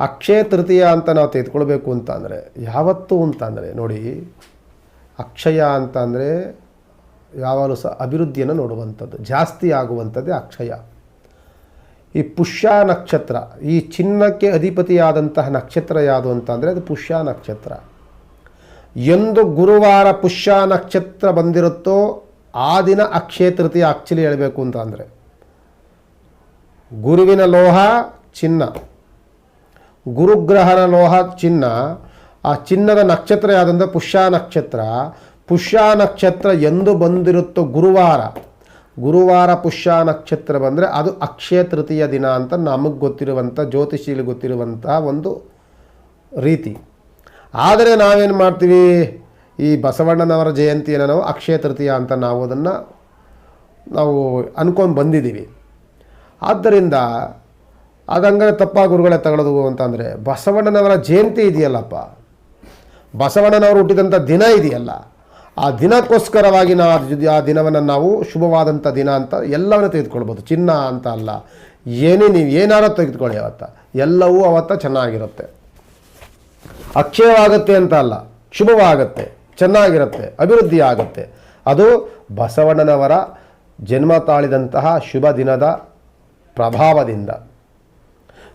ಅಕ್ಷಯ ತೃತೀಯ ಅಂತ ನಾವು ತೆಗೆದುಕೊಳ್ಬೇಕು ಅಂತಂದರೆ, ಯಾವತ್ತು ಅಂತಂದರೆ, ನೋಡಿ, ಅಕ್ಷಯ ಅಂತ ಅಂದರೆ ಯಾವಾಗಲೂ ಸಹ ಅಭಿವೃದ್ಧಿಯನ್ನು ನೋಡುವಂಥದ್ದು, ಜಾಸ್ತಿ ಆಗುವಂಥದ್ದೇ ಅಕ್ಷಯ. ಈ ಪುಷ್ಯ ನಕ್ಷತ್ರ, ಈ ಚಿನ್ನಕ್ಕೆ ಅಧಿಪತಿಯಾದಂತಹ ನಕ್ಷತ್ರ ಯಾವುದು ಅಂತಂದರೆ ಅದು ಪುಷ್ಯ ನಕ್ಷತ್ರ. ಎಂದು ಗುರುವಾರ ಪುಷ್ಯ ನಕ್ಷತ್ರ ಬಂದಿರುತ್ತೋ, ಆ ದಿನ ಅಕ್ಷಯ ತೃತೀಯ ಆಕ್ಚುಲಿ ಹೇಳಬೇಕು ಅಂತ ಗುರುವಿನ ಲೋಹ ಚಿನ್ನ. ಗುರುಗ್ರಹನ ಲೋಹ ಚಿನ್ನ, ಆ ಚಿನ್ನದ ನಕ್ಷತ್ರ ಯಾವುದಂದ್ರೆ ಪುಷ್ಯ ನಕ್ಷತ್ರ. ಪುಷ್ಯ ನಕ್ಷತ್ರ ಎಂದು ಬಂದಿರುತ್ತೋ ಗುರುವಾರ. ಗುರುವಾರ ಪುಷ್ಯ ನಕ್ಷತ್ರ ಬಂದರೆ ಅದು ಅಕ್ಷಯ ತೃತೀಯ ದಿನ ಅಂತ ನಮಗೆ ಗೊತ್ತಿರುವಂಥ ಜ್ಯೋತಿಷಿಲಿ ಗೊತ್ತಿರುವಂಥ ಒಂದು ರೀತಿ. ಆದರೆ ನಾವೇನು ಮಾಡ್ತೀವಿ? ಈ ಬಸವಣ್ಣನವರ ಜಯಂತಿಯನ್ನು ನಾವು ಅಕ್ಷಯ ತೃತೀಯ ಅಂತ ನಾವು ಅದನ್ನು ನಾವು ಅನ್ಕೊಂಡು ಬಂದಿದ್ದೀವಿ. ಆದ್ದರಿಂದ ಅದಂಗರೆ ತಪ್ಪ ಗುರುಗಳೇ ತಗೊಳ್ಳೋದು ಅಂತಂದರೆ ಬಸವಣ್ಣನವರ ಜಯಂತಿ ಇದೆಯಲ್ಲಪ್ಪ. ಬಸವಣ್ಣನವರು ಹುಟ್ಟಿದಂಥ ದಿನ ಇದೆಯಲ್ಲ. ಆ ದಿನಕ್ಕೋಸ್ಕರವಾಗಿ ನಾವು ಆ ದಿನವನ್ನು ನಾವು ಶುಭವಾದಂಥ ದಿನ ಅಂತ ಎಲ್ಲವನ್ನು ತೆಗೆದುಕೊಳ್ಬೋದು. ಚಿನ್ನ ಅಂತ ಅಲ್ಲ. ಏನೇ ನೀವು ಏನಾರು ತೆಗೆದುಕೊಳ್ಳಿ ಅವತ್ತ. ಎಲ್ಲವೂ ಅವತ್ತ ಚೆನ್ನಾಗಿರುತ್ತೆ. ಅಕ್ಷಯವಾಗುತ್ತೆ ಅಂತ ಅಲ್ಲ. ಶುಭವಾಗುತ್ತೆ. ಚೆನ್ನಾಗಿರುತ್ತೆ. ಅಭಿವೃದ್ಧಿ ಆಗುತ್ತೆ. ಅದು ಬಸವಣ್ಣನವರ ಜನ್ಮ ತಾಳಿದಂತಹ ಶುಭ ದಿನದ ಪ್ರಭಾವದಿಂದ.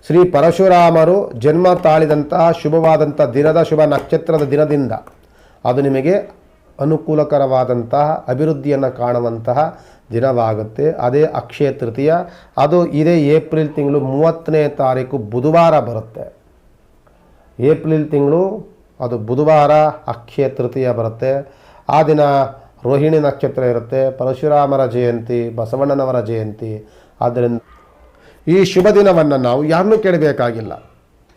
ಶ್ರೀ ಪರಶುರಾಮರು ಜನ್ಮ ತಾಳಿದಂತಹ ಶುಭವಾದಂಥ ದಿನದ ಶುಭ ನಕ್ಷತ್ರದ ದಿನದಿಂದ ಅದು ನಿಮಗೆ ಅನುಕೂಲಕರವಾದಂತಹ ಅಭಿವೃದ್ಧಿಯನ್ನು ಕಾಣುವಂತಹ ದಿನವಾಗುತ್ತೆ. ಅದೇ ಅಕ್ಷಯ ತೃತೀಯ. ಅದು ಇದೇ ಏಪ್ರಿಲ್ ತಿಂಗಳು ಮೂವತ್ತನೇ ತಾರೀಕು ಬುಧವಾರ ಬರುತ್ತೆ. ಏಪ್ರಿಲ್ ತಿಂಗಳು ಅದು ಬುಧವಾರ ಅಕ್ಷಯ ತೃತೀಯ ಬರುತ್ತೆ. ಆ ದಿನ ರೋಹಿಣಿ ನಕ್ಷತ್ರ ಇರುತ್ತೆ. ಪರಶುರಾಮರ ಜಯಂತಿ, ಬಸವಣ್ಣನವರ ಜಯಂತಿ. ಆದ್ದರಿಂದ ಈ ಶುಭ ದಿನವನ್ನು ನಾವು ಯಾರನ್ನೂ ಕೇಳಬೇಕಾಗಿಲ್ಲ.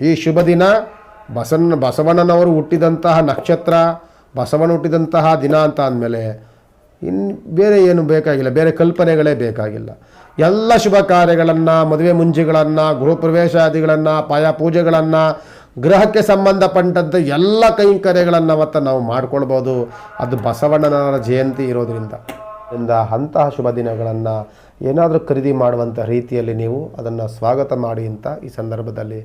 ಈ ಶುಭ ದಿನ ಬಸವಣ್ಣ ಬಸವಣ್ಣನವರು ಹುಟ್ಟಿದಂತಹ ನಕ್ಷತ್ರ, ಬಸವಣ್ಣ ಹುಟ್ಟಿದಂತಹ ದಿನ ಅಂತ ಅಂದಮೇಲೆ ಇನ್ನು ಬೇರೆ ಏನು ಬೇಕಾಗಿಲ್ಲ, ಬೇರೆ ಕಲ್ಪನೆಗಳೇ ಬೇಕಾಗಿಲ್ಲ. ಎಲ್ಲ ಶುಭ ಕಾರ್ಯಗಳನ್ನು, ಮದುವೆ ಮುಂಜಿಗಳನ್ನು ಗೃಹಪ್ರವೇಶಾದಿಗಳನ್ನು ಪಾಯ ಪೂಜೆಗಳನ್ನು ಗ್ರಹಕ್ಕೆ ಸಂಬಂಧಪಟ್ಟಂಥ ಎಲ್ಲ ಕೈಂಕರ್ಯಗಳನ್ನು ಅವತ್ತು ನಾವು ಮಾಡ್ಕೊಳ್ಬೋದು. ಅದು ಬಸವಣ್ಣನವರ ಜಯಂತಿ ಇರೋದರಿಂದ. ಇಂದ ಅಂತಹ ಶುಭ ದಿನಗಳನ್ನು ಏನಾದರೂ ಖರೀದಿ ಮಾಡುವಂಥ ರೀತಿಯಲ್ಲಿ ನೀವು ಅದನ್ನು ಸ್ವಾಗತ ಮಾಡಿ ಅಂತ ಈ ಸಂದರ್ಭದಲ್ಲಿ